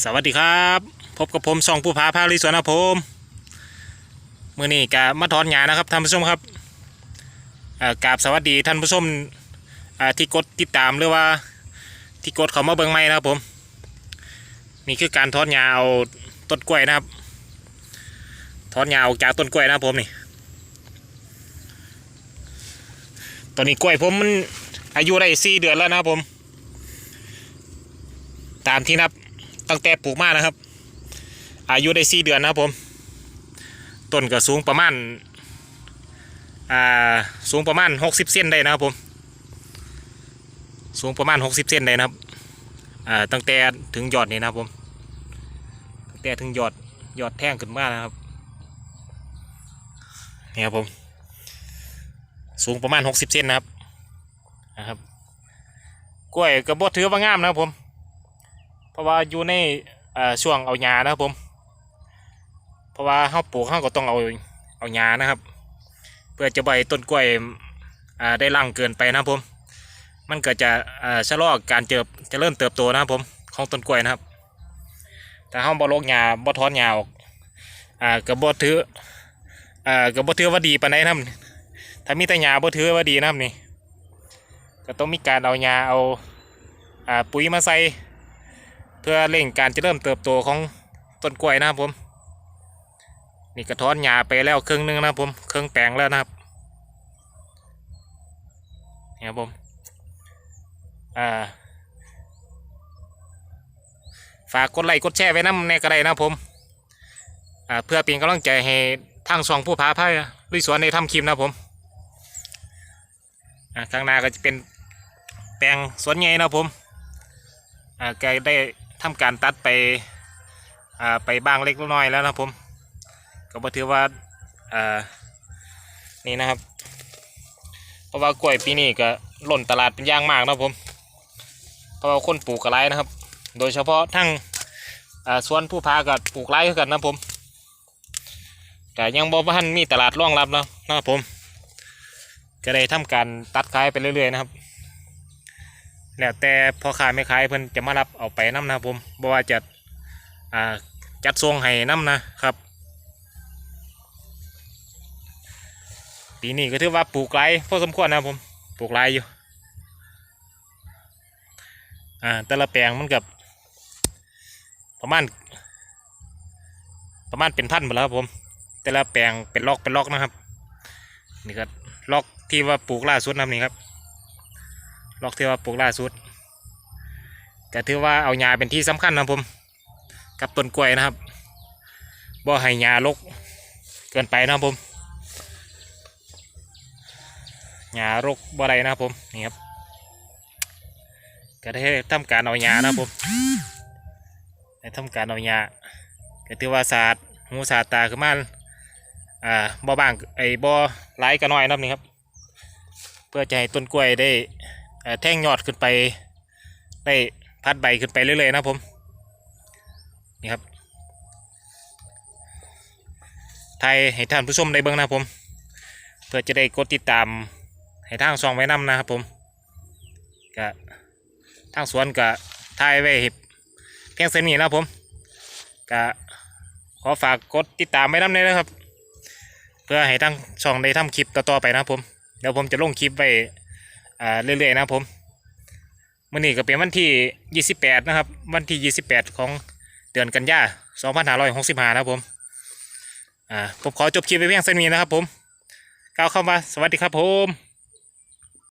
สวัสดีครับ พบกับผมซองผู้พาพาลิสวนนะผมมื่อนี้กามาถอนหญ้านะครับท่านผู้ชมครับกราบสวัสดีท่านผู้ชมที่กดติดตามหรือว่าที่กดเขามาเบิ่งใหม่นะครับผมนี่คือการถอนหญ้าเอาต้นกล้วยนะครับถอนหญ้าออกจากต้นกล้วยนะครับผมนี่ตอนนี้กล้วยผมมันอายุได้สี่เดือนแล้วนะครับผม ตามที่นับ ตั้งแต่ปลูกมานะครับ อายุได้สี่เดือนนะครับผม ต้นก็สูงประมาณ อ่า สูงประมาณหกสิบเซนได้นะครับผม สูงประมาณหกสิบเซนได้นะครับ อ่า ตั้งแต่ถึงยอดนี่นะครับผม ตั้งแต่ถึงยอดยอดแท่งขึ้นมานะครับนี่ครับผม สูงประมาณหกสิบเซนนะครับ นะครับ กล้วยกระบอกถือว่างามนะครับผม เพราะว่าอยู่ในช่วงเอาหญ้านะครับผม เพราะว่าเฮาปลูกเฮาก็ต้องเอาเอาหญ้านะครับ เพื่อจะใบต้นกล้วยได้ร่างเกินไปนะครับผม มันก็จะชะลอการเจริญเริญเติบโตนะครับผมของต้นกล้วยนะครับ แต่เฮาบ่ลกหญ้าบ่ถอนหญ้าออกก็บ่ถืออก็บ่ถือว่าดีปานใดนะครับถ้ามีแต่หญ้าบ่ถือว่าดีนะครับนี่ก็ต้องมีการเอาหญ้าเอาปุ๋ยมาใส่ เพื่อเร่งการจะเริญเติบโตของต้นกล้วยนะครับผม นี่กระท้อนหญ้าไปแล้วครึ่งหนึงนะครับผมครึ่งแปลงแล้วนะครับนี่ครับผมอ่าฝากกดไลค์กดแชร์ไว้น้ำในกระไดนะครับผมอ่าเพื่อเป็นกำลังใจให้ทางสองผู้พาพายลุยสวนในทำคลิปนะครับผมอ่าข้างหน้าก็จะเป็นแปลงสวนใหญ่นะครับผมอ่าแกได้ ทำการตัดไปอ่าไปบ้างเล็กน้อยแล้วนะผม ก็บ่ถือว่าอ่านี่นะครับ เพราะว่ากล้วยปีนี้ก็หล่นตลาดเป็นอย่างมากนะผม เพราะว่าคนปลูกกระไรนะครับ โดยเฉพาะทั้งอ่าสวนผู้พากับปลูกไรคือกันนะผมแต่ยังบ่พันมีตลาดรองรับเนาะนะครับผม ก็ได้ทำการตัดขายไปเรื่อยๆนะครับ แล้วแต่พ่อค้าไม่ขายเพิ่นจะมารับเอาไปน้ำนะผมบ่ว่าจะาจัดทรงให้น้ำนะครับ ปีนี้ก็ถือว่าปลูกไรพอสมควรนะผมปลูกไรอยู่อ่าแต่ละแปลงมันกับประมาณประมาณเป็นพันหมดแล้วครับผม แต่ละแปลงเป็นล็อกเป็นล็อกนะครับ นี่ก็ล็อกที่ว่าปลูกล่าสุดนะครับนี่ครับ ล็อกที่ว่าปลูกล่าสุดก็ถือว่าเอาหญ้าเป็นที่สำคัญนะผม กับต้นกล้วยนะครับบ่ให้หญ้ารกเกินไปนะผมหญ้ารกบ่ได้นะครับผมนี่ครับก็ได้ทำการเอาหญ้านะครับผมได้ทำการเอาหญ้าก็ถือว่าศาสะอาดหูสะอาดตาขึ้นมาอ่าบ่บางไอ้บ่หลายก็น้อยนะครับนี่ครับ เพื่อจะให้ต้นกล้วยได้ แท่งยอดขึ้นไปได้พัดใบขึ้นไปเรื่อยๆนะผมนี่ครับไทยให้ท่านผู้ชมได้เบิ่งนะผม เพื่อจะได้กดติดตามให้ทางซองไว้นำนะครับผมก็ทางสวนก็ถ่ายไว้ให้เพียงเส้นนี้นะผมก็ขอฝากกดติดตามไว้นำเลยนะครับ เพื่อให้ทางช่องได้ทำคลิปต่อๆไปนะครับผมเดี๋ยวผมจะลงคลิปไว้ อ่าเรื่อยๆนะผมมื่อนี้ก็เป็นวันที่ 28 นะครับ วันที่ 28 ของเดือนกันยา2565 นะครับผมอ่าผมขอจบคลิปไปเพียงเท่านี้นะครับผมกล่าวคำว่าสวัสดีครับผม